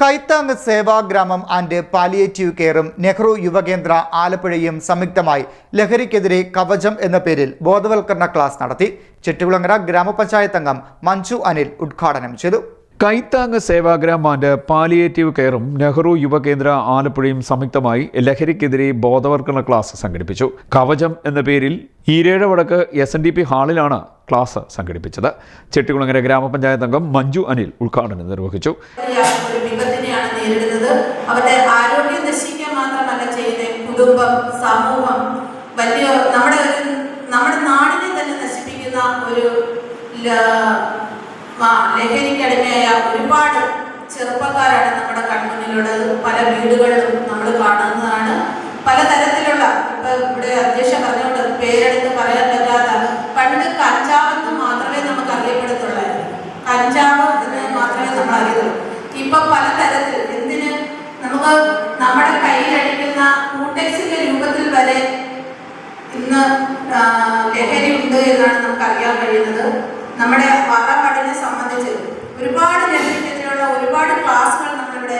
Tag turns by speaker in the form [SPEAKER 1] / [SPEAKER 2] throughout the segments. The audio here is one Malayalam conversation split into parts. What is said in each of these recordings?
[SPEAKER 1] കൈത്താങ് സേവാഗ്രാമം ആൻഡ് പാലിയേറ്റീവ് കെയറും നെഹ്റു യുവകേന്ദ്ര ആലപ്പുഴയും സംയുക്തമായി ലഹരിക്കെതിരെ കവചം എന്ന പേരിൽ ബോധവൽക്കരണ ക്ലാസ് നടത്തി. ചെട്ടികുളങ്ങര ഗ്രാമപഞ്ചായത്ത് അംഗം മഞ്ജു അനിൽ ഉദ്ഘാടനം ചെയ്തു.
[SPEAKER 2] കൈത്താങ് സേവാഗ്രാം ആൻഡ് പാലിയേറ്റീവ് കെയറും നെഹ്റു യുവകേന്ദ്ര ആലപ്പുഴയും സംയുക്തമായി ലഹരിക്കെതിരെ ബോധവൽക്കരണ ക്ലാസ് സംഘടിപ്പിച്ചു. കവചം എന്ന പേരിൽ ഈരേഴ വടക്ക് എസ് എൻ ഡി പി ഹാളിലാണ് ക്ലാസ് സംഘടിപ്പിച്ചത്. ചെട്ടികുളങ്ങര ഗ്രാമപഞ്ചായത്ത് അംഗം മഞ്ജു അനിൽ ഉദ്ഘാടനം നിർവഹിച്ചു.
[SPEAKER 3] അവരുടെ കുടുംബം സമൂഹം വലിയ നമ്മുടെ നമ്മുടെ നാടിനെ തന്നെ നശിപ്പിക്കുന്ന ഒരു ലഹരിക്കടിമയായ ഒരുപാട് ചെറുപ്പക്കാരാണ് നമ്മുടെ കൺമുന്നിലുള്ളത്. പല വീടുകളിലും നമ്മൾ കാണുന്നതാണ്. പലതരത്തിലുള്ള ഇപ്പൊ ഇവിടെ അധ്യക്ഷ പറഞ്ഞുകൊണ്ട് പേരെടുത്ത് പറയാൻ പറ്റാത്ത പണ്ട് കഞ്ചാവെന്ന് മാത്രമേ നമുക്ക് അറിയപ്പെടത്തുള്ളായിരുന്നു. കഞ്ചാവ് എന്ന് മാത്രമേ നമ്മൾ അറിയുള്ളൂ ഇപ്പൊ പലതരത്തിൽ എന്തിന് നമുക്ക് നമ്മുടെ കയ്യിലടിക്കുന്ന കൂട്ടെക്സിന്റെ രൂപത്തിൽ വരെ ഇന്ന് ലഹരി ഉണ്ട് എന്നാണ് നമുക്ക് അറിയാൻ കഴിയുന്നത്. നമ്മുടെ വറപടിനെ സംബന്ധിച്ച് ഒരുപാട് ലഹരിക്കെതിരെയുള്ള ഒരുപാട് ക്ലാസ്സുകൾ നമ്മളിവിടെ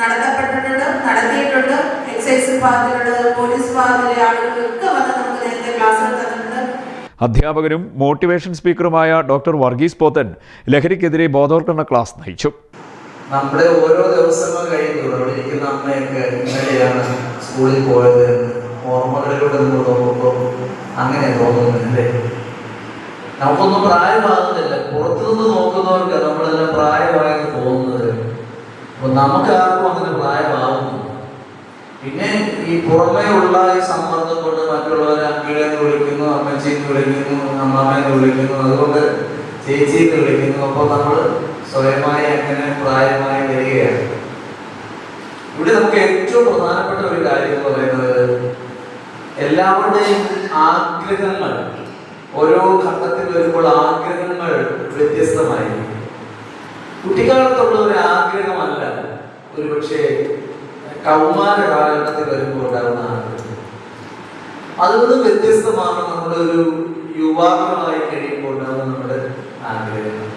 [SPEAKER 3] നടത്തപ്പെട്ടിട്ടുണ്ട് നടത്തിയിട്ടുണ്ട്. എക്സൈസ് വിഭാഗത്തിലുള്ള പോലീസ് വിഭാഗത്തിലെ ആളുകളൊക്കെ വന്ന് നമുക്ക് നേരത്തെ ക്ലാസ്സുകൾ തന്നിട്ടുണ്ട്.
[SPEAKER 2] അധ്യാപകരും മോട്ടിവേഷൻ സ്പീക്കറുമായ ഡോക്ടർ വർഗീസ് പോത്തൻ ലഹരിക്കെതിരെ ബോധവൽക്കരണ ക്ലാസ് നയിച്ചു.
[SPEAKER 4] നമ്മുടെ ഓരോ ദിവസങ്ങൾ കഴിയുമ്പോൾ അവിടെ ഇരിക്കുന്ന അമ്മയൊക്കെ ഇന്നലെയാണ് സ്കൂളിൽ പോയത്. ഓർമ്മകളിലൂടെ നമ്മൾ നോക്കുമ്പോൾ അങ്ങനെ തോന്നുന്നു അല്ലേ നമുക്കൊന്നും പ്രായമാകുന്നില്ല. പുറത്തുനിന്ന് നോക്കുന്നവർക്ക് നമ്മളെല്ലാം പ്രായമായെന്ന് തോന്നുന്നത് അപ്പൊ നമുക്ക് ആർക്കും അങ്ങനെ പ്രായമാവുന്നു. പിന്നെ ഈ പുറമേ ഉള്ള ഈ സമ്മർദ്ദം കൊണ്ട് മറ്റുള്ളവരെ അങ്കിളെന്ന് വിളിക്കുന്നു അമ്മച്ചിന്ന് വിളിക്കുന്നു അമ്മാമ്മയെന്ന് വിളിക്കുന്നു അതുകൊണ്ട് ചേച്ചി എന്ന് വിളിക്കുന്നു. അപ്പോൾ നമ്മൾ സ്വയമായി അങ്ങനെ പ്രായമായി വരികയാണ്. ഇവിടെ നമുക്ക് ഏറ്റവും പ്രധാനപ്പെട്ട ഒരു കാര്യം എന്ന് പറയുന്നത് എല്ലാവരുടെയും ആഗ്രഹങ്ങൾ ഓരോ ഘട്ടത്തിൽ വരുമ്പോൾ ആഗ്രഹങ്ങൾ വ്യത്യസ്തമായിരിക്കും. കുട്ടിക്കാലത്തുള്ള ഒരു ആഗ്രഹമല്ല ഒരു പക്ഷേ കൗമാര കാലഘട്ടത്തിൽ വരുമ്പോൾ ഉണ്ടാകുന്ന ആഗ്രഹം. അതിൽ നിന്ന് വ്യത്യസ്തമാണ് നമ്മുടെ ഒരു യുവാക്കളായി കഴിയുമ്പോൾ ഉണ്ടാകുന്ന നമ്മുടെ ആഗ്രഹം.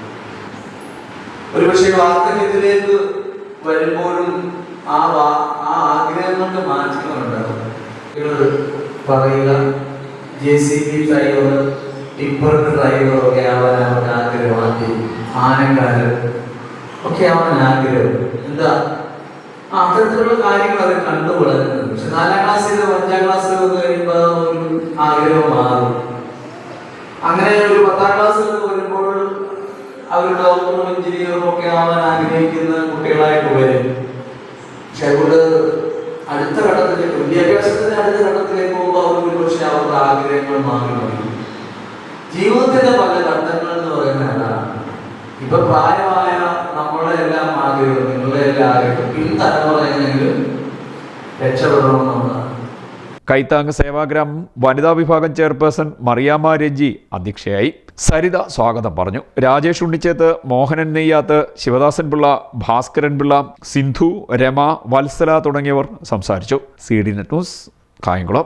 [SPEAKER 4] ഒരുപക്ഷെ വാർദ്ധക്യത്തിലേക്ക് വരുമ്പോഴും ആ വാ ആ ആഗ്രഹങ്ങൾക്ക് മാറ്റങ്ങളുണ്ടാകും. പറയുക J C B driver tipper driver ഒക്കെ ആവാൻ അവർക്ക് ആഗ്രഹമാക്കി. ആനക്കാരൻ ഒക്കെ ആവാൻ ആഗ്രഹം എന്താ? ആ, അത്തരത്തിലുള്ള കാര്യങ്ങൾ അവർ കണ്ടു വളരുന്നത്. പക്ഷെ നാലാം ക്ലാസ്സിലോ അഞ്ചാം ക്ലാസ്സിലോ ഒക്കെ കഴിയുമ്പോൾ ഒരു ആഗ്രഹം മാറും. അങ്ങനെ ഒരു പത്താം ക്ലാസ്സിൽ വരുമ്പോൾ അവർ ഡോക്ടറും എഞ്ചിനീയറും ഒക്കെ ആവാൻ ആഗ്രഹിക്കുന്ന കുട്ടികളായിട്ട് വരും. പക്ഷെ അതുകൊണ്ട് അടുത്ത ഘട്ടത്തിലേക്ക് വിദ്യാഭ്യാസത്തിന്റെ അടുത്ത ഘട്ടത്തിലേക്ക് പോകുമ്പോൾ അവർ ഒരുപക്ഷെ അവരുടെ ആഗ്രഹങ്ങൾ മാറി ജീവിതത്തിന്റെ പല ഘട്ടങ്ങൾ എന്ന് പറയുന്നത് അതാണ്. ഇപ്പൊ ആഗ്രഹം
[SPEAKER 2] കൈത്താങ് സേവാഗ്രാം വനിതാ വിഭാഗം ചെയർപേഴ്സൺ മറിയാമ്മ രഞ്ജി അധ്യക്ഷയായി സരിത സ്വാഗതം പറഞ്ഞു. രാജേഷ് ഉണ്ണിച്ചേത്ത് മോഹനൻ നെയ്യാത്ത് ശിവദാസൻ പിള്ള ഭാസ്കരൻ പിള്ള സിന്ധു രമ വത്സല തുടങ്ങിയവർ സംസാരിച്ചു. C D net news Kayamkulam.